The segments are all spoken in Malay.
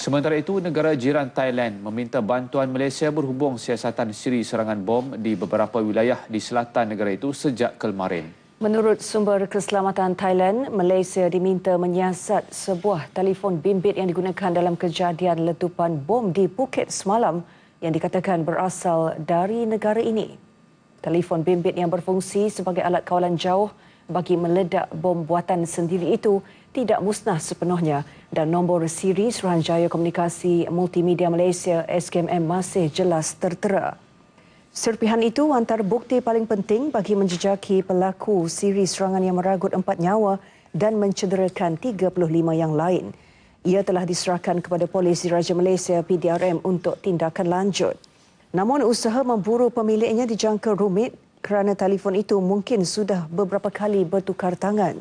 Sementara itu, negara jiran Thailand meminta bantuan Malaysia berhubung siasatan siri serangan bom di beberapa wilayah di selatan negara itu sejak kemarin. Menurut sumber keselamatan Thailand, Malaysia diminta menyiasat sebuah telefon bimbit yang digunakan dalam kejadian letupan bom di Phuket semalam yang dikatakan berasal dari negara ini. Telefon bimbit yang berfungsi sebagai alat kawalan jauh bagi meledak bom buatan sendiri itu tidak musnah sepenuhnya dan nombor siri Suruhanjaya Komunikasi Multimedia Malaysia SKMM masih jelas tertera. Serpihan itu antara bukti paling penting bagi menjejaki pelaku siri serangan yang meragut empat nyawa dan mencederakan 35 yang lain. Ia telah diserahkan kepada Polis Diraja Malaysia PDRM untuk tindakan lanjut. Namun usaha memburu pemiliknya dijangka rumit kerana telefon itu mungkin sudah beberapa kali bertukar tangan.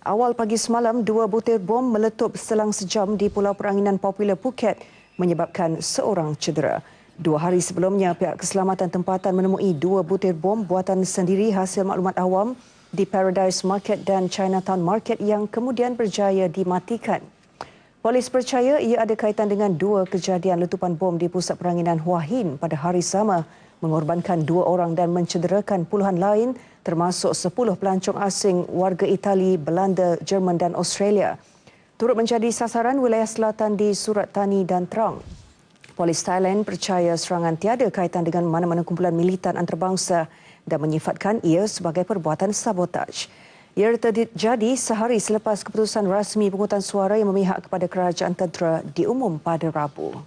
Awal pagi semalam, dua butir bom meletup selang sejam di Pulau Peranginan Popular Phuket menyebabkan seorang cedera. Dua hari sebelumnya, pihak keselamatan tempatan menemui dua butir bom buatan sendiri hasil maklumat awam di Paradise Market dan Chinatown Market yang kemudian berjaya dimatikan. Polis percaya ia ada kaitan dengan dua kejadian letupan bom di pusat peranginan Hua Hin pada hari sama mengorbankan dua orang dan mencederakan puluhan lain termasuk sepuluh pelancong asing warga Itali, Belanda, Jerman dan Australia. Turut menjadi sasaran wilayah selatan di Surat Tani dan Trang. Polis Thailand percaya serangan tiada kaitan dengan mana-mana kumpulan militan antarabangsa dan menyifatkan ia sebagai perbuatan sabotaj. Ia terjadi sehari selepas keputusan rasmi pengutusan suara yang memihak kepada kerajaan tentera diumum pada Rabu.